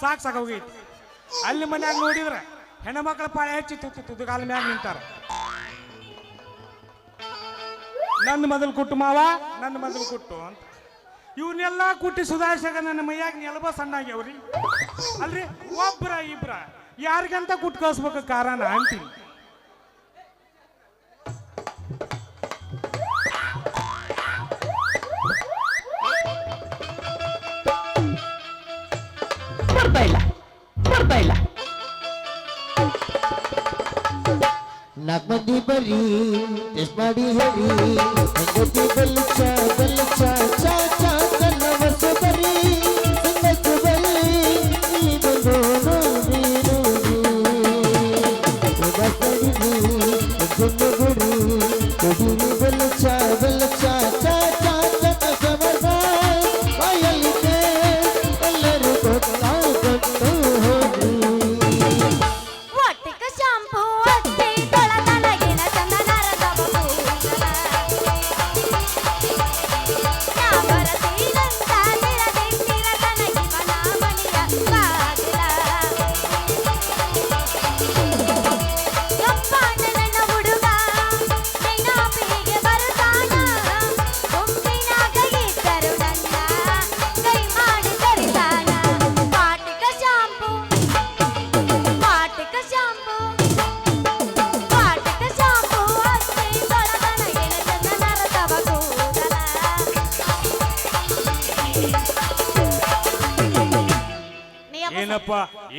ಸಾಕ್ ಸಾಕ ಹೋಗೈತಿ ಅಲ್ಲಿ ಮನ್ಯಾಗ ನೋಡಿದ್ರ ಹೆಣ್ಮಕ್ಳ ಪಾಳೆ ಹೆಚ್ಚಿ ತುತ್ತು ತುದುಗಾಲ ಮ್ಯಾಗ ನಿಂತಾರ. ನನ್ನ ಮೊದಲು ಕುಟ್ಟು ಮಾವ ನನ್ನ ಮೊದಲು ಕುಟ್ಟು ಅಂತ. ಇವನ್ನೆಲ್ಲ ಕುಟ್ಟಿ ಸುಧಾರಿಸಾಗ ನನ್ನ ಮೈಯಾಗ ನೆಲಬ ಸಣ್ಣಾಗ್ಯಾವ್ರಿ. ಅಲ್ರಿ? ಒಬ್ರ ಇಬ್ರ. ಯಾರಿಗಂತ ಕುಟ್ಟು ಕಳಿಸ್ಬೇಕು ಕಾರಣ ಅಂತೀನಿ. ನಾಲ್ಕು ಮಂದಿ ಬರೀ ಟೆಸ್ಟ್ ಮಾಡಿ ಹೇಳಿ ಹೆಂಗತಿ ಬಲ್ಚ ಬಲ್ಚ ಚಾ ಚಾ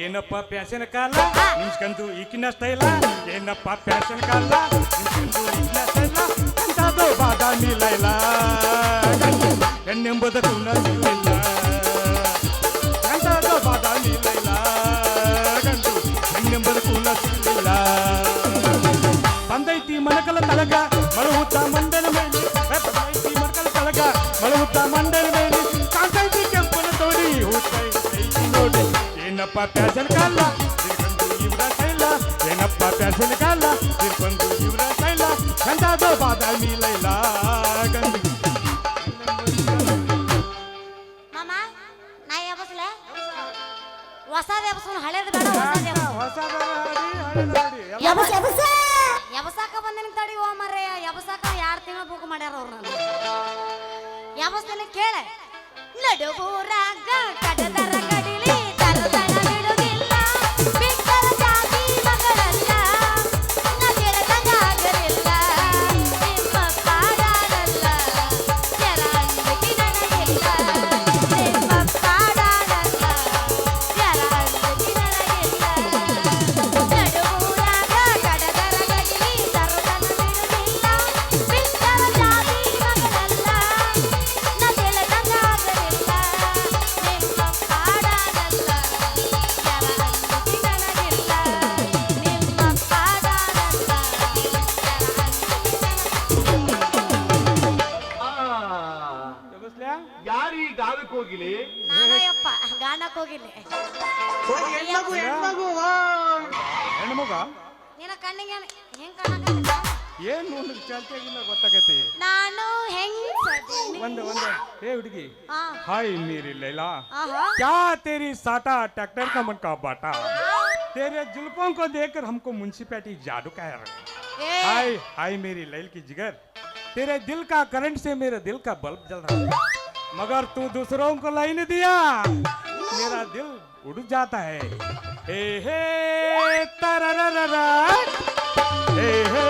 ಏನಪ್ಪ ಪ್ಯಾಶನ್ ಕಾಲ? ನಿಮ್ಸ್ಕಂದು ಈಕಿನ ಸ್ಟೈಲ ಏನಪ್ಪ ಪ್ಯಾಶನ್ ಕಾಲ? ನಿಮ್ಸ್ಕಂದು ಈಕಿನ ಸ್ಟೈಲ ಅಂತಾದು ಬಾದಾಮಿ ಲೈಲ. ಹೆಣ್ಣೆಂಬುದ ತುಣ ಸಿಗಲಿಲ್ಲ ಎಂತಾದೋ ಬಾದಾಮಿ ಲೈಲ. ಗಂಡು ಹೆಣ್ಣೆಂಬುದ ತುಣ ಸಿಗಲಿಲ್ಲ ಬಂದೈತಿ ಮನಕಲ ತಳಗ ಮಳುಹುತ್ತ ಏನಪ್ಪ ಪ್ಯಾಶನ್ ಕಾಲ? ತಿರ್ಕೊಂಡು ಇವ್ರ ಸೈಲ ಏನಪ್ಪ ಪ್ಯಾಶನ್ ಕಾಲ? ತಿರ್ಕೊಂಡು ಇವ್ರ ಸೈಲ ಕಂದಾದ ಬಾದಾಮಿ ಲೈಲ. ಗಂಡು. ಮಾಮ ನಾ ಹಳೇದು ಬೇಡ ಯಬಸ್ ಯಬಸ್ ಬಂದಿನ ತಡಿ ಓ ಮರ್ರೆ. ಎಬಸಾಕ ಎರಡು ತಿಂಗಳು ಬುಕ್ ಮಾಡ್ಯಾರ ಅವ್ರು ನಾನು ಎಬಸ್ತಾನೆ ಕೇಳೆ. ಯಾರೀ ಗಾನಕ್ಕೆ ಹೋಗಿಲಿ ನಾನಯ್ಯಪ್ಪ ಗಾನಕ್ ಹೋಗಿಲ್ಲ ಹೆಣ್ಮಗು ಹೆಣ್ಮಗು ಹೆಣ್ಮಗ ನಿನ್ನ ಕಣ್ಣಿಗೆ ಹೆಂಗ್ ಕಾಣಕತ್ತ ಏನ್ ನೋಡಿ ಚಾಲ್ತಿಯಾಗಿಲ್ಲ ಗೊತ್ತಾಗೈತಿ ನಾನು ಹೆಂಗ್ ಸದೀನಿ? ಒಂದು ಒಂದು ಏ ಹುಡುಗಿ ಆ, ಹಾಯ್ ಮೇರಿ ಲೈಲಾ ಆಹಾ. क्या तेरी साटा ट्रैक्टर का मन का बाटा तेरे जुल्फों को देखकर हमको म्यूनसिपैलिटी जादू कह रहा ಏ, हाय हाय मेरी लैल की जिगर तेरे दिल का करंट से मेरे दिल का बल्ब जल रहा है मगर तू दूसरों को लाइन दिया। मेरा दिल उड़ जाता है। हे हे तररररा हे हे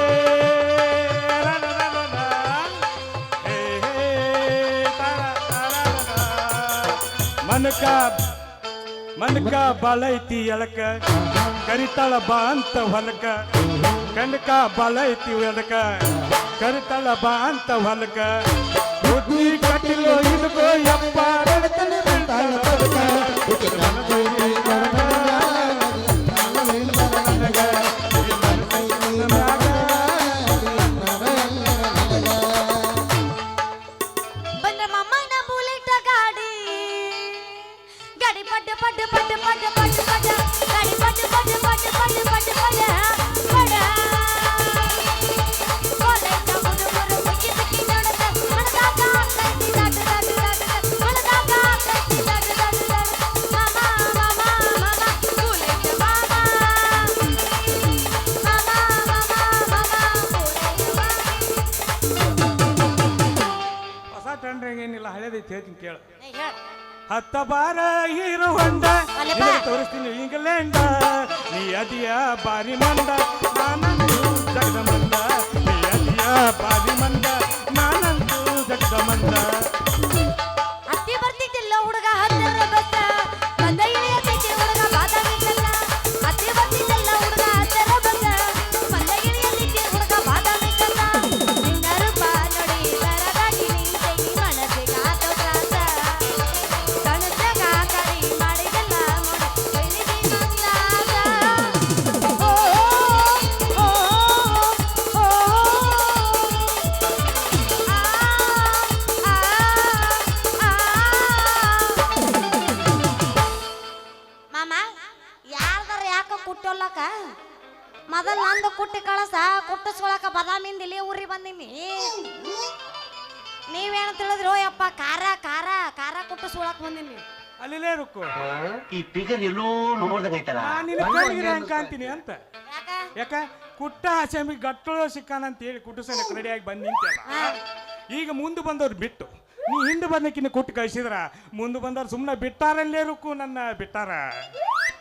मन का मन का बलैती अलक करितल बांत हलक कन का बलैती अलक करितल बांत हलक ಕಟ್ಟಿಲು ಇದು ಅಪ್ಪ ರಡತನ ಬಂತಾಳ ಬದುಕ ಹೇಳ್ತೀನಿ ಕೇಳು. ಹತ್ತ ಬಾರ ಹೀರೋ ಹೊಂಡ. ತೋರಿಸ್ತೀನಿ ಇಂಗ್ಲೆಂಡ ನೀ ಅದಿಯ ಬಾರಿ ಮಂದ. ನಾನಂತೂ ಜಗದ ಮಂದ. ನೀ ಅದಿಯ ಬಾರಿ ಮಂದ. ನಾನಂತೂ ಜಗದ ಮಂದ. ಹಂಗೆ ಅಂತ. ಯಾಕ? ಯಾಕ? ಕುಟ್ಟ ಆಸೆಮಿ ಗಟ್ಟಳು ಸಿಕ್ಕಾನ ಅಂತ ಹೇಳಿ ಕುಟ್ಟಿಸೋಣಕ್ಕೆ ರೆಡಿಯಾಗಿ ಬಂದು ನಿಂತಲ್ಲ ಈಗ ಮುಂದೆ ಬಂದವ್ರು ಬಿಟ್ಟು. ನೀ ಹಿಂದೆ ಬಂದಕ್ಕಿನ್ನ ಕುಟ್ಟು ಕಳಿಸಿದ್ರ? ಮುಂದೆ ಬಂದವ್ರು ಸುಮ್ಮನೆ ಬಿಟ್ಟಾರಲ್ಲೇ ರುಕ್ಕು ನನ್ನ ಬಿಟ್ಟಾರ?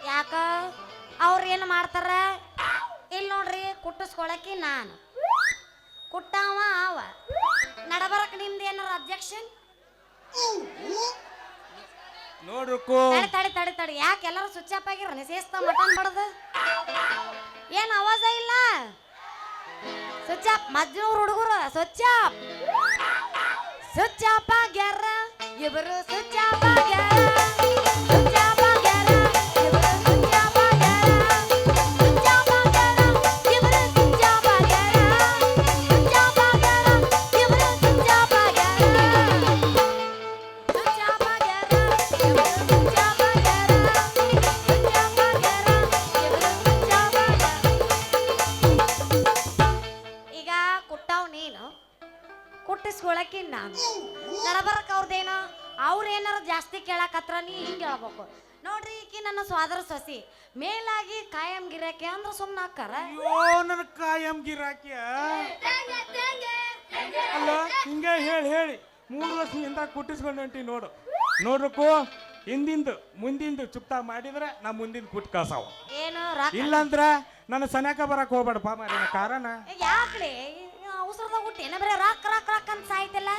ಯಾಕ? ಅವ್ರು ಏನು ಮಾಡ್ತಾರ? ಇಲ್ಲಿ ನೋಡ್ರಿ ಕುಟ್ಟಿಸ್ಕೊಳಕಿ ನಾನು. ಕುಟ್ಟವ ಅವ. ನಡಬರಕ್ ನಿಮ್ದು ಏನಾರ ಅಬ್ಜೆಕ್ಷನ್ ನೋಡ್ರುಕ್ಕು ತಡೆ ತಡೆ ತಡೆ, ತಡಿ. ಯಾಕೆ ಎಲ್ಲರೂ ಸ್ವಿಚ್ ಆಫ್ ಆಗಿರ? ಸೇಸ್ತ ಮಟನ್ ಬಡದು. ಏನ್ ಆವಾಜ ಇಲ್ಲ? ಸ್ವಿಚ್ ಆಫ್ ಮಜ್ನೂರ್ ಹುಡುಗರು ಸ್ವಿಚ್ ಆಫ್ ಸ್ವಿಚ್ ಆಫ್ ಆಗ್ಯಾರ? ಆಫ್ ಸ್ವಿಚ್ ಆಫ್ ಆಗ್ಯಾರ? ವರ್ಷದಿಂದ ಹೊಂಟಿ ನೋಡು. ನೋಡ್ರಕ್ಕು ಹಿಂದಿಂದು ಮುಂದಿಂದು ಚುಪ್ತ ಮಾಡಿದ್ರೆ ನಾ ಮುಂದಿನ ಕುಟ್ ಕಳ್ಸಾವ ಏನು ರೊಕ್ಕ ಇಲ್ಲಂದ್ರ ನನ್ನ ಸನ್ಯಾಕ ಬರಕ್ ಪಾ ಮಾರಿನ ಕಾರಣ? ಯಾಕ್ಲೆ? ಅವಸರದಾಗ ಹುಟ್ಟಿ. ಏನ ಬರೀ ರಾಕ್ ರೊಕ್ಕ ಅಂತ ಸಾಯ್ತಿಲ್ಲ?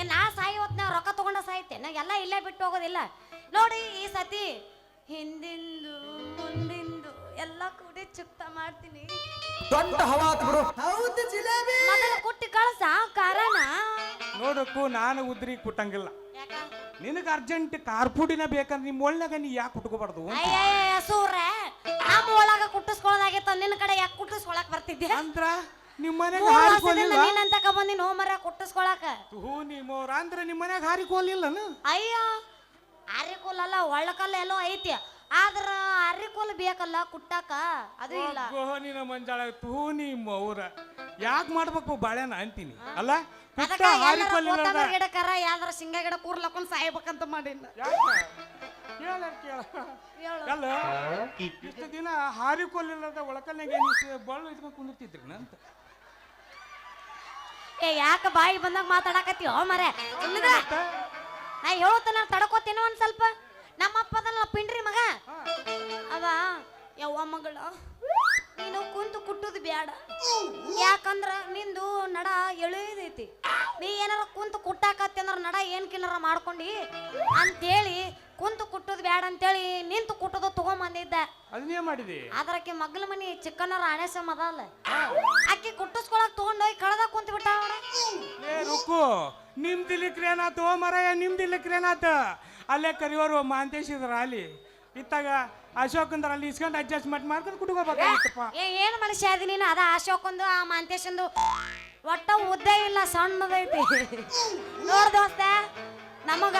ಏನ್ ನಾ ಸಾಯಿ ನಾವು ರೊಕ್ಕ ತಗೊಂಡ ಸಾಯ್ತೇನ ಎಲ್ಲ ಇಲ್ಲೇ ಬಿಟ್ಟು ಹೋಗೋದಿಲ್ಲ. ನೋಡಿ ಈ ಸತಿ ಹಿಂದಿಂದು ಮುಂದಿಂದು ಎಲ್ಲ ಕೂಡಿ ಚುಕ್ತ ಮಾಡ್ತೀನಿ. ಮೊದಲು ಕುಟ್ಟಿ ಕಳ್ಸ ಕಾರಣ. ನೋಡಕ್ಕೂ ನಾನು ಉದ್ರಿ ಕುಟ್ಟಂಗಿಲ್ಲ. ನಿನಗ ಅರ್ಜೆಂಟ್ ಕಾರ್ಪುಡಿನ ಬೇಕಂದ್ರೆ ನಿಮ್ಮ ಒಳ್ಳೆಗ ನೀ ಯಾಕೆ ಕುಟ್ಕೋಬಾರ್ದು ಅಯ್ಯಯ್ಯ ಸೂರ್ಯ ನಮ್ಮ ಒಳಗ ಕುಟ್ಟಿಸ್ಕೊಳ್ಳೋದಾಗಿತ್ತ ನಿನ್ನ ಕಡೆ ಯಾಕೆ ಕುಟ್ಟಿಸ್ಕೊಳಕ್ ಬರ್ತಿದ್ದೆ ಅಂದ್ರ ನಿಮ್ಮ ಮನೆಗೆ ಹಾರಿಕೊಳ್ಳಿಲ್ಲ ನೀನಂತ ಬಂದಿನ ಹೋಮರ ಕುಟ್ಟಿಸ್ಕೊಳಕ. ಹೂ ನಿಮ್ಮವ್ರ ಅಂದ್ರೆ ನಿಮ್ಮ ಮನೆಗೆ ಹಾರಿಕೋಲಿಲ್ಲನ? ಅಯ್ಯ ಅಲ್ಲ ಒಳ್ಳಕಲ್ಲ ಎಲ್ಲೋ ಐತಿ. ಆದ್ರ ಅರಿಕೋಲ್ ಬೇಕಲ್ಲ ಕುಟ್ಟಾಕ? ಅದು ಇಲ್ಲ. ನಿನ್ನ ಮಂಜಾಳ ತೂ ನಿಮ್ಮ ಅವ್ರ ಯಾಕೆ ಮಾಡ್ಬೇಕು ಬಾಳೆನ ಅಂತೀನಿ. ಅಲ್ಲ ಅದಕ್ಕ ಎಲ್ಲಾರ ಕೊತ್ತಂಬರಿ ಗಿಡಕ್ಕಾರ ಯಾವ್ದಾರ ಶೇಂಗಾ ಗಿಡ ಕೂರ್ಲಕ್ಕೊಂಡ್ ಸಾಯ್ಬೇಕಂತ ಮಾಡಿನ ಕೇಳ ಕೇಳ. ಹೇಳು. ಅಲ್ಲ ಇಷ್ಟು ದಿನ ಹಾರಿಕೋಲಿಲ್ಲದ ಒಳಕಲ್ನಾಗ ಬಳ್ಳು ಇಟ್ಕೊಂಡು ಕುಂದಿರ್ತಿದ್ರಿ ಅಂತ ಏ ಯಾಕ ಬಾಯಿ ಬಂದಾಗ ಮಾತಾಡಕತ್ತೀವ ಮರೆ ನಾ ಹೇಳ್ತಾನ ತಡ್ಕೋತೇನೋ ಒಂದ್ ಸ್ವಲ್ಪ. ಅದಲ್ಲ ಪಿಂಡ್ರಿ ಮಗ. ಅವ ಯವ್ವ ಮಗಳ. ನೀನು ಕುಂತು ಕುಟ್ಟುದು ಬ್ಯಾಡ. ಯಾಕಂದ್ರ ನಿಂದು ನಡ ಎಳೆಯದೈತಿ ನೀ ಏನಾರ ಕುಂತು ಕುಟ್ಟಾಕತ್ತಿ ಅಂದ್ರ ನಡ ಏನ್ ಕಿನ್ನರ ಮಾಡ್ಕೊಂಡಿ. ಅಂತೇಳಿ ಕುಂತು ಕುಟ್ಟುದು ಬ್ಯಾಡ ಅಂತೇಳಿ ನಿಂತು ಕುಟ್ಟುದು ತಗೊಂಬಂದಿದ್ದ. ಅದನ್ನೇ ಮಾಡಿದಿ? ಆಕಿ ಮಗ್ಲ ಮನಿ ಚಿಕ್ಕನರ ಆಣೆಸಮ್ ಅದಲ್ಲ ಆಕಿ ಕುಟ್ಟಿಸ್ಕೊಳಕ್ ತಗೊಂಡೋಗಿ ಕಳದ ಕುಂತ ಬಿಟ್ಟ ಏ ರುಕ್ಕು ನಿಮ್ದಿಲಿಕ್ರಿ ಏನಾತು ಮರಯ್ಯ ನಿಮ್ದಿಲಿಕ್ರಿ ಏನಾತ ಅಲ್ಲೇ ಕರಿಯೋರು ಮಾಂತೇಶಿದ್ರ ಅಲ್ಲಿ. ಇತ್ತಾಗ ಅಶೋಕಂದ್ರ ಅಲ್ಲಿ ಇಸ್ಕೊಂಡು ಅಡ್ಜಸ್ಟ್ಮೆಂಟ್ ಮಾಡ್ಕೊಂಡು ಕುಟ್ಕೋಬೇಕಾಗಿತ್ತಪ್ಪ ಏ ಏನು ಮನುಷ್ಯ ಅದಿ ನೀನು? ಅದ ಅಶೋಕಂದು ಆ ಮಾಂತೇಶಂದು ಒಟ್ಟ ಉದ್ದ ಇಲ್ಲ ಸಣ್ಣದೈತಿ. ನೋಡ್ ದೋಸ್ತ ನಮಗ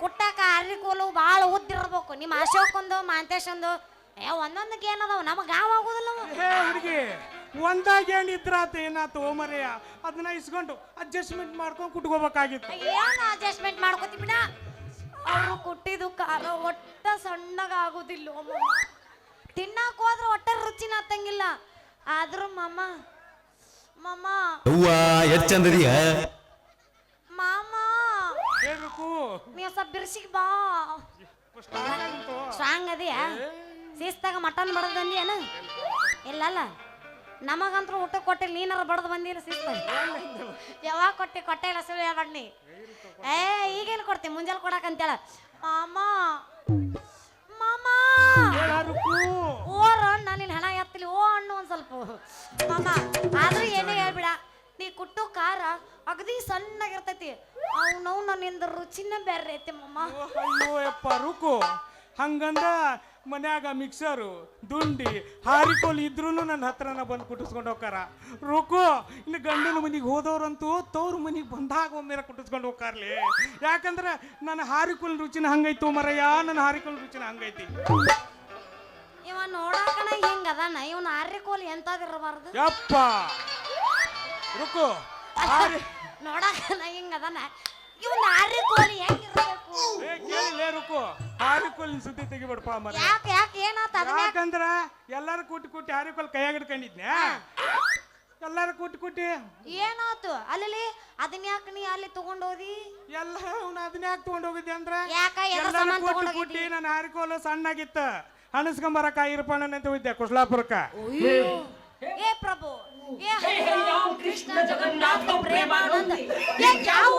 ಕುಟ್ಟಕ ಅರಿಕೋಲು ಭಾಳ ಉದ್ದಿರ್ಬೇಕು ನಿಮ್ಮ ಅಶೋಕಂದು ಮಾಂತೇಶಂದು ಏ ಒಂದೊಂದಕ್ಕೆ ಏನದಾವ? ನಮಗ ಗಾವ ಆಗೋದಿಲ್ಲ ಅವ. ಹೇ ಹುಡುಗಿ ಒಂದಾಗ ಏನಿದ್ರಾತ ಏನಾತು ಓಮರಯ್ಯ? ಅದನ್ನ ಇಸ್ಕೊಂಡು ಅಡ್ಜಸ್ಟ್ಮೆಂಟ್ ಮಾಡ್ಕೊಂಡು ಕುಟ್ಕೋಬೇಕಾಗಿತ್ತು. ಏನು ಅಡ್ಜಸ್ಟ್ಮೆಂಟ್ ಮಾಡ್ಕೋತಿ ಬಿಡ? ಅವರು ಕೊಟ್ಟಿದ್ದು ಖಾರ ಒಟ್ಟ ಸಣ್ಣಗ ಆಗೋದಿಲ್ಲ ತಿನ್ನಕ್ ಹೋದ್ರೆ ಒಟ್ಟ ರುಚಿನ ಹತ್ತಂಗಿಲ್ಲ ಆದ್ರೂ ಮಮ್ಮ ಮಮ್ಮ ಅವ್ವ ಎಷ್ಟ್ ಚಂದದಿಯ ಮಾಮ. ರುಕು ನೀವು ಸ್ವಲ್ಪ ಬಿರ್ಸಿಗೆ ಬಾ. ಸ್ಟ್ರಾಂಗ್ ಅದ್ಯಾ? ಸೀಸ್ದಾಗ ಶಿಸ್ತಾಗ ಮಟನ್ ಬಡದ್ ಬಂದಿ ಏನು ಇಲ್ಲಲ್ಲ? ನಮಗಂತೂ ಊಟ ಕೊಟ್ಟಿಲ್ಲ, ನೀನಾರ ಬಡದು ಬಂದಿಲ್ಲ ಸಿಸ್ತ. ಯಾವಾಗ ಕೊಟ್ಟಿ, ಕೊಟ್ಟೆ ಇಲ್ಲ ಸುಳ್ಳು ಹೇಳ್ಬಾರ್ದು ನೀ ಏ, ಈಗೇನು ಕೊಡ್ತಿ ಮುಂಜಾನೆ ಕೊಡಕಂತೇಳ ಮಾಮ ಮಾಮ. ರುಕು ಓರ ನಾನು ಹಣ ಎತ್ತಲಿ, ಓ ಅಣ್ಣು ಒಂದು ಸ್ವಲ್ಪ. ಮಾಮ, ಆದ್ರೂ ಏನೇ ಹೇಳ್ಬಿಡ. ನೀ ಕುಟ್ಟು ಖಾರ, ಅಗದಿ ಸಣ್ಣಗಿರ್ತೈತಿ. ಅವ್ನವ್ ನನ್ನಿಂದ ರುಚಿನ ಬೇರೆ ಐತಿ ಮಾಮ. ಅಯ್ಯೋ, ಯಪ್ಪ, ರುಕು. ಹಂಗಂದ ಮನ್ಯಾಗ ಮಿಕ್ಸರು ದುಂಡಿ ಹಾರಿಕೋಲ್ ಇದ್ರೂ ನನ್ನ ಹತ್ರನ ಬಂದು ಕುಟ್ಟಿಸ್ಕೊಂಡು ಹೋಗಾರ ರುಕು ಇನ್ನು ಗಂಡನ ಮನೆಗೆ ಹೋದವ್ರಂತೂ ತವ್ರ ಮನೆಗೆ ಬಂದಾಗ ಒಮ್ಮೆರ ಕುಟ್ಟಿಸ್ಕೊಂಡು ಹೋಗ್ಕಾರ್ಲಿ ಯಾಕಂದ್ರೆ ನನ್ನ ಹಾರಿಕೋಲ್ ರುಚಿನ ಹಂಗೈತು ಮರಯ್ಯ ನನ್ನ ಹಾರಿಕೋಲ್ ರುಚಿನ ಹಂಗೈತಿ. ಇವ ನೋಡಾಕನ ಹಿಂಗ ಅದಾನ ಇವನ್ ಹಾರಿಕೋಲ್ ಎಂತದಿರಬಾರ್ದು? ಯಪ್ಪ! ರುಕು ನೋಡಾಕನ ಹಿಂಗ ಅದಾನ. ಇವನ್ ಕೋಳಿ? ಹೆಂಗಿರ್ಬೇಕು ಏ ಕೇಳಿಲೇ ರುಕು. ಹಾರಿಕೋಲ್ ಸುದ್ದಿ ತೆಗಿಬಿಡಪ್ಪ ಮರ ಯಾಕೆ ಯಾಕೆ ಏನಾತ ಅದನ್ನ ಯಾಕಂದ್ರ ಎಲ್ಲಾರು ಕೂಟಿ ಕೂಟಿ ಹಾರಿಕೋಲ್ ಕೈಯಾಗ ಹಿಡ್ಕೊಂಡಿದ್ನ್ಯಾ? ಎಲ್ಲಾರು ಕೂಟಿ ಕೂಟಿ? ಏನಾತು? ಅಲ್ಲಿ ಅದನ್ನ ಯಾಕೆ ನೀ ಅಲ್ಲಿ ತಗೊಂಡೋದಿ? ಎಲ್ಲ ಅವ್ನ ಅದನ್ನ ಯಾಕೆ ತಗೊಂಡ್ ಹೋಗಿದ್ದೆ ಅಂದ್ರ? ಯಾಕ ಎದ್ರ ಎಲ್ಲಾರು ಸಾಮಾನ್ ಕೂಟಿ ಕೂಟಿ ಹೋಗಿದ್ದಿ ನನ್ನ ಹಾರಿಕೋಲು ಸಣ್ಣಾಗಿತ್ತ. ಹಣಸ್ಕೊಂಬರಕ ಇರ್ಪಣ್ಣ ಅಂತ ಹೋಗಿದ್ದೆ ಕುಶಲಾಪುರಕ್ಕ ಏ ಪ್ರಭು ಏ ಹರಿರಾಮ್ ಕೃಷ್ಣ ಜಗನ್ನಾಥ ಪ್ರೇಮಾನಂದ. ಏ ಯಾವ?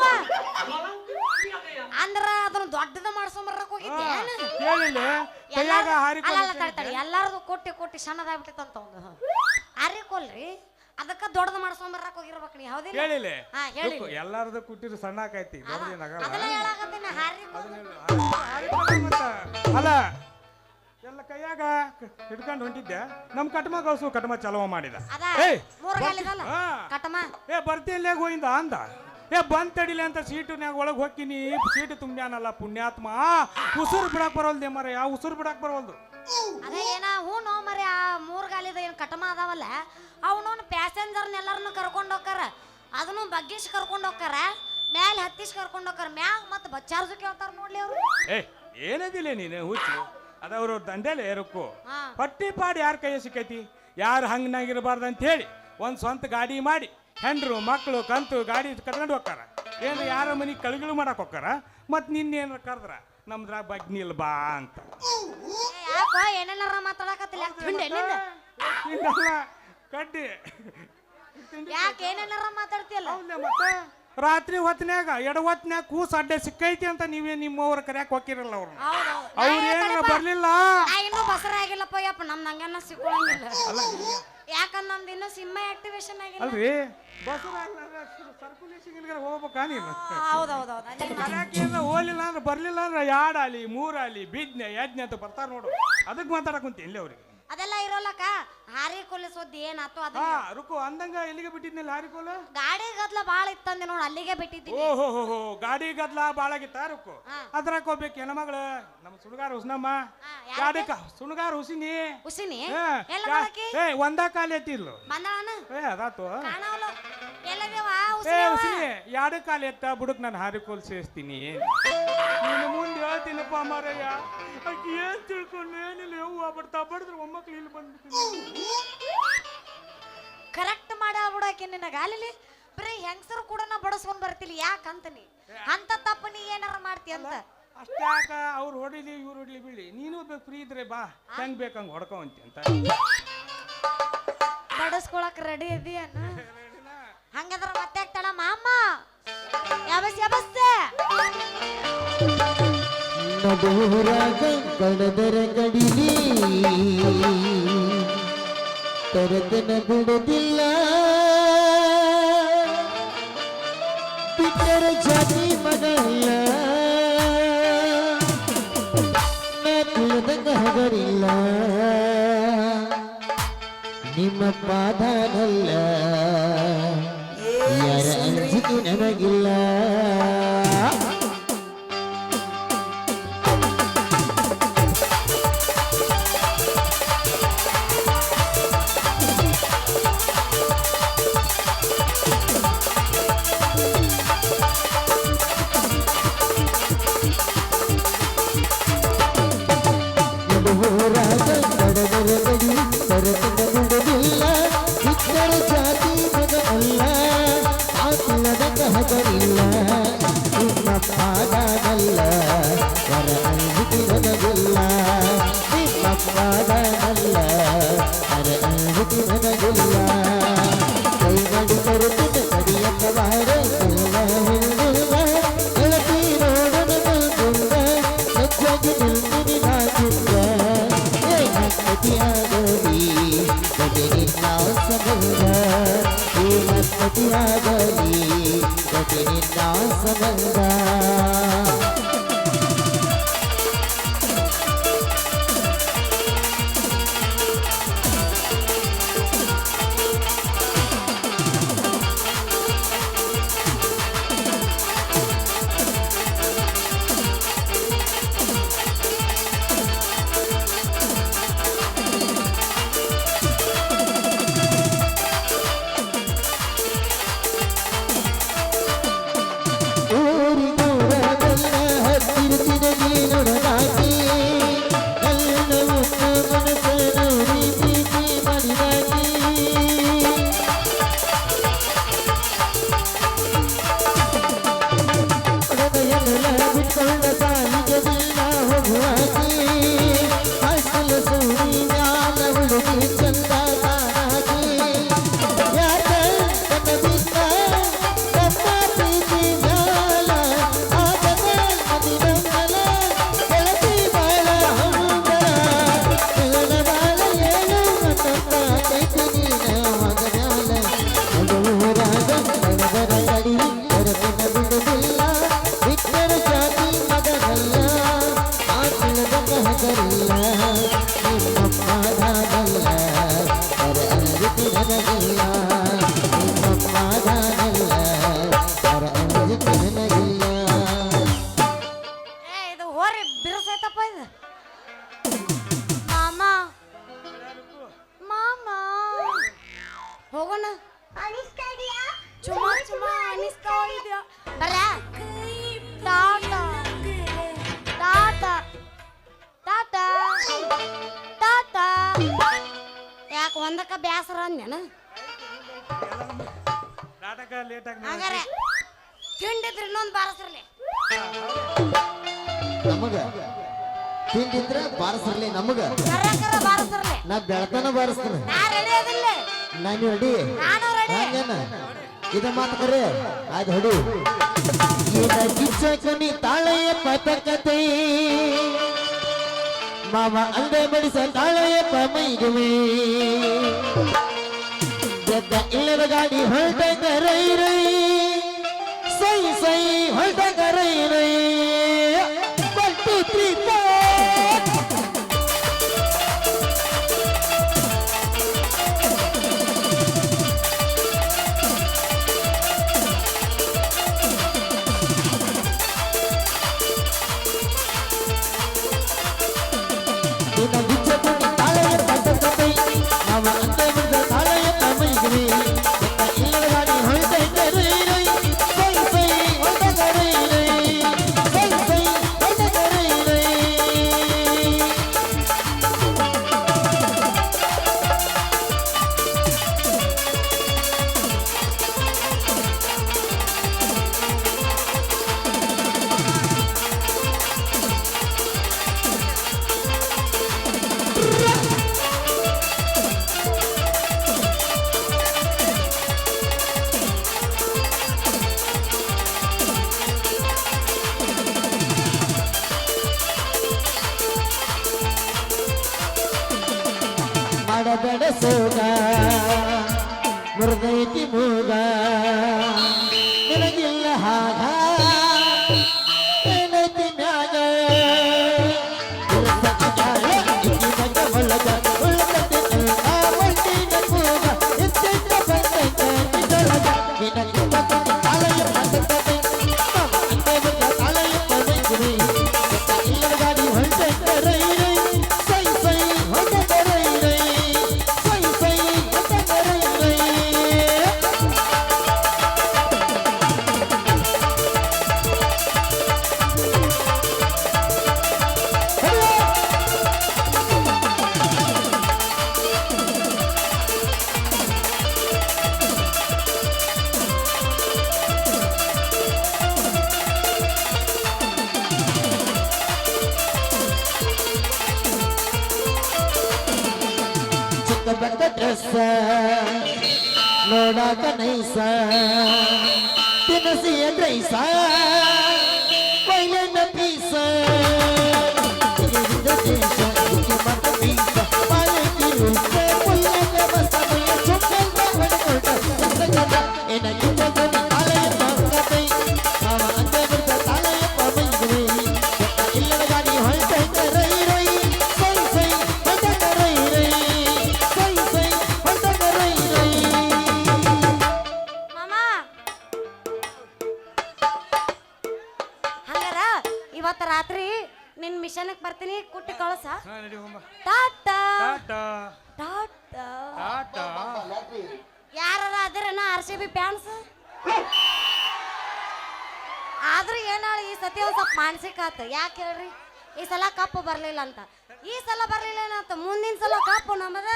ಅಂದ್ರ ಅದನ್ನ ದೊಡ್ಡದ ಮಾಡ್ಸೊಂಬರಕ್ ಹೋಗಿದ್ದೆ. ಹೇಳಿಲ್ಲ. ಕೈಯಾಗ ಹಾರಿಕೋಲ್ ಎಲ್ಲಾರದು ಕೊಟ್ಟಿ ಕೊಟ್ಟಿ ಸಣ್ಣದಾಗ್ಬಿಟ್ಟಿತ್ತಂತ ಒಂದು. ಹಾರಿಕೊಲ್ರಿ ಅದಕ್ಕ ದೊಡ್ಡದ ಮಾಡ್ಸೊಂಬರಕ್ ಹೋಗಿರ್ಬೇಕು ನೀ ಹೌದಿಲ್ಲ? ಹೇಳಿಲ್ಲ. ಹಾ ಹೇಳಿ. ಎಲ್ಲಾರದು ಕೂಟಿರು ಸಣ್ಣ ಆಕೈತಿ ಅದನ್ನ ಹೇಳಾಕತ್ತೀನಿ ಅಲ್ಲ ಕೈಯಾಗ ಹಿಡ್ಕೊಂಡು ಹೊಂಟಿದ್ದೆ. ನಮ್ ಕಟ್ಮ ಗೌಸು ಕಟ್ಮ ಚಲವ ಮಾಡಿದ. ಅದ ಏಯ್ ಮೂರ್ ಗಾಲಿದಲ್ಲ ಹಾ. ಕಟಮ. ಏ ಬರ್ತಿಲ್ಲೇ ಹೋಯಿಂದ ಅಂದ. ಏ ಬಂದ್ ತಡಿಲಿ ಅಂತ ಸೀಟಿನ್ಯಾಗ ಒಳಗೆ ಹೋಗ್ತೀನಿ ಸೀಟು ತುಂಬ್ಯಾನಲ್ಲ ಪುಣ್ಯಾತ್ಮ. ಉಸಿರು ಬಿಡಕ್ ಬರೋಲ್ದೆ ಮರ ಯಾವ ಉಸಿರು ಬಿಡಕ್ ಬರೋಲ್ದು ಅದೇ ಏನ ಹ್ಞೂ ನೋ ಮರಿ ಆ ಮೂರ್ ಗಾಲಿದ ಏನ್ ಕಟಮ ಅದಾವಲ್ಲ ಅವನವನ್ ಪ್ಯಾಸೆಂಜರ್ನೆಲ್ಲರನ್ನು ಕರ್ಕೊಂಡು ಹೋಕ್ಕಾರ. ಅದನ್ನು ಬಗ್ಗಿಸ್ ಕರ್ಕೊಂಡು ಹೋಕ್ಕಾರ ಮ್ಯಾಲೆ ಹತ್ತಿಸ್ ಕರ್ಕೊಂಡು ಹೋಗ್ತಾರ ಮ್ಯಾಗ ಮತ್ತೆ ಬಚ್ಚಾರ್ಸು ಕೇಳ್ತಾರ ನೋಡ್ಲಿ ಅವ್ರು. ಏ ಏನದಿಲ್ಲ ನೀನು ಹುಚ್ಚು? ಅದವ್ರು ದಂಡೆಲೆ ಏರಕ್ಕು ಪಟ್ಟಿ ಪಾಡಿ ಯಾರ ಕೈಯ ಸಿಕ್ಕೈತಿ? ಯಾರು ಹಂಗನಾಗಿರಬಾರ್ದು ಅಂತ ಹೇಳಿ ಒಂದು ಸ್ವಂತ ಗಾಡಿ ಮಾಡಿ ಹೆಂಡ್ರು ಮಕ್ಕಳು ಕಂತು ಗಾಡಿ ಕಟ್ಕೊಂಡು ಹೋಗ್ತಾರ ಏನು ಯಾರ ಮನೆ ಕಳಗಿಳು ಮಾಡಕ್ ಹೋಗ್ತಾರ ಮತ್ತು ನಿನ್ನೇನ ಕರೆದ್ರ? ನಮ್ದ್ರಾಗ ಬಗ್ನಿಲ್ ಬಾ ಅಂತ. ಏ, ಯಾಕೋ ಏನೇನಾರ ಮಾತಾಡಕತ್ತಿಲ್ಲ? ತಿಂಡೆ ನಿಂದ? ತಿಂಡಲ್ಲ ಕಡ್ಡಿ. ಯಾಕೆ ಏನೇನಾರ ಮಾತಾಡ್ತಿಯಲ್ಲ? ಮತ್ತೆ? ರಾತ್ರಿ ಹೊತ್ತಿನಾಗ ಎಡ ಹೊತ್ತಿನಾಗ ಕೂಸ್ ಅಡ್ಡೆ ಸಿಕ್ಕೈತಿ ಅಂತ ನೀವೇ ನಿಮ್ಮವ್ರ ಕರೆಯಕ್ ಹೋಗಿರಲ್ಲ ಅವ್ರನ್ನ ಅವ್ರೇನ ಅವ್ರು ಏನಾರ ಬರ್ಲಿಲ್ಲ? ಇನ್ನೂ ಬಸರ ಆಗಿಲ್ಲಪ್ಪ ಯಪ್ಪ ನಮ್ ನಂಗನ್ನ ಸಿಕ್ಕೊಳಂಗಿಲ್ಲ ಯಾಕಂದ್ ನಮ್ದು ಇನ್ನೂ ಸಿಂಹ ಆಕ್ಟಿವೇಶನ್ ಆಗಿಲ್ಲ. ಅಲ್ರಿ? ಬಸ್ ಸರ್ಕುಲೇಷನ್ ಹೋಗ್ಬೇಕಾ ನೀನು? ಹೌದೌದೌದು. ಹೋಗ್ಲಿಲ್ಲ ಅಂದ್ರೆ ಬರ್ಲಿಲ್ಲ ಅಂದ್ರೆ ಯಾಡಾಲಿ ಮೂರಾಲಿ ಬಿಜ್ನೆ ಯಜ್ಞ ಅಂತ ಬರ್ತಾರ ನೋಡು. ಅದಕ್ಕೆ ಮಾತಾಡಕ್ ಕುಂತೀನಿ ಅವ್ರಿಗೆ? ಅದೆಲ್ಲ ಇರೋಲ್ಲಕ್ಕ? ಹಾರಿ ಕೊಲಿಸೋದ್ ಏನಾತು ಅದು ಹಾ ರುಕು ಅಂದಂಗ ಎಲ್ಲಿಗೆ ಬಿಟ್ಟಿದ್ನಿಲ್ಲ ಹಾರಿಕೋಲು ಗಾಡಿ ಗದ್ಲ ಬಾಳ ಇತ್ತಂದೆ ನೋಡ್ ಅಲ್ಲಿಗೆ ಬಿಟ್ಟಿದ್ದೀನಿ. ಓಹೋ ಹೋ ಹೋ ಗಾಡಿ ಗದ್ಲ ಬಾಳಾಗಿತ್ತ ರುಕು? ಹಾ. ಅದ್ರಾಗ ಹೋಗ್ಬೇಕು ಹೆಣ್ಮಗಳು ನಮ್ಮ ಸುಣಗಾರ ಹುಸ್ನಮ್ಮ. ಹಾ, ಗಾಡಿ ಕ ಸುಣಗಾರ ಹುಸಿನಿ. ಉಸಿನಿ ಹಾ, ಎಲ್ಲ ಯಾ- ಮಾಡಕಿ ಏ ಒಂದ ಕಾಲ ಎತ್ತಿದ್ಲು. ಬಂದಾಳನ ಏ ಅದಾತು. ಕಾಣವಲ್ಲ. ಎಲ್ಲದೇವ ಏ ಹುಸಿನಿ ಎರಡು ಕಾಲ ಎತ್ತ? ಬುಡಕ್ ನಾನು ಹಾರಿಕೋಲ್ ಸೇರಿಸ್ತೀನಿ ನೀನು ಮುಂದೆ ಹೇಳ್ತೀನಪ್ಪ ಮಾರಯ್ಯ. ಅಕ್ಕಿ ಏನ್ ತಿಳ್ಕೊಂಡು ಏನಿಲ್ಲ ಯವ್ವ ಬರ್ತಾ ಬಡಿದ್ರೆ ಒಮ್ಮಕ್ಳು ಇಲ್ಲಿ ಬಂದ್ಬಿಟ್ಟು ಕರೆಕ್ಟ್ ಮಾಡಿ ಆಗ್ಬಿಡಾಕೆ ನಿನ್ನ ಗಾಲಿಲಿ? ಬರೀ ಹೆಂಗಸರು ಕೂಡ ನಾ ಬಡಸ್ಕೊಂಡ್ ಬರ್ತಿಲ್ಲ ಯಾಕಂತ ನೀ ಅಂತ ತಪ್ಪು ನೀ ಏನಾರ ಮಾಡ್ತಿ ಅಂತ? ಅಷ್ಟ್ಯಾಕ ಅವ್ರು ಹೊಡಿಲಿ ಇವ್ರು ಹೊಡಿಲಿ ಬಿಡಿ. ನೀನು ಫ್ರೀ ಇದ್ರೆ ಬಾ. ಹೆಂಗ್ ಬೇಕಂಗ್ ಹೊಡ್ಕೊಂತಿ ಅಂತ ಬಡಸ್ಕೊಳಕ್ ರೆಡಿ ಇದೀಯನ ಹಂಗಂದ್ರ ಮತ್ತೆ ಆಗ್ತಾಳ ಮಾಮ? ನಡುರಾಗ ಕಡದರ ಕಡಿಲಿ ತರದನ ಬಿಡದಿಲ್ಲ ಬಿಟ್ಟರ ಜಾತಿ ಮಗಲ್ಲ ನಾ ತಿಳಿದಂಗ ಹಗರಿಲ್ಲ ನಿಮ್ಮ ಪಾದಾನಲ್ಲ ಯಾರ ಅಂಜಿಕೆ ನನಗಿಲ್ಲ. ಗತಿಯಾಗಲಿ ಗತಿ ಸಂಬಂಧ. ತಿಂದಿದ್ರ ಬಾರಸ್ರಲಿ ನಮಗ. ನಾ ಬೆಳತನ ಬಾರಸ್ತಾನೆ. ರೆಡಿ ನಾನು ರೆಡಿ ನಾನು ರೆಡಿ ಹಂಗೇನ ಇದ ಮಾತು ಕರೆ. ಆಯ್ತು ಹೊಡು. ಇದ ಕಿಚ್ಚಕನಿ ತಾಳೆಯ ಪತಕತೆ. ಮಾಮ ಅಂದೆ ಬಡಿಸ ತಾಳೆಯ ಪಮೈಗುವೆ ಜಗ್ಗ ಇಲ್ಲದ ಗಾಡಿ ಹೊರಟ ಕರೈ ರೈ. ಸೈ ಸೈ ಹೊರಟ ಕರೈ ರೈ. সোনা মুরগাইতি মুগা। ಯಾಕೆ ಹೇಳ್ರಿ? ಈ ಸಲ ಕಪ್ಪು ಬರಲಿಲ್ಲ ಅಂತ. ಈ ಸಲ ಬರಲಿಲ್ಲ ಅಂತ? ಮುಂದಿನ ಸಲ ಕಪ್ಪು ನಮ್ಮದ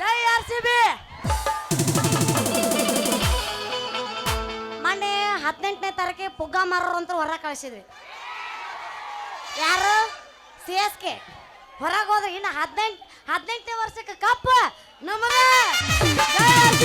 ಜೈ ಆರ್ ಸಿ ಬಿ. ಮೊನ್ನೆ ಹದಿನೆಂಟನೇ ತಾರೀಕಿ ಪುಗ್ಗ ಮಾರೋರು ಅಂತ ಹೊರ ಕಳಿಸಿದ್ವಿ. ಯಾರು? C S K. ಹೊರಗೆ ಹೋದ್ರೆ ಇನ್ನು ಹದಿನೆಂಟು, ಹದಿನೆಂಟನೇ ವರ್ಷಕ್ಕೆ ಕಪ್ಪು ನಮಗೆ ಜೈ ಆರ್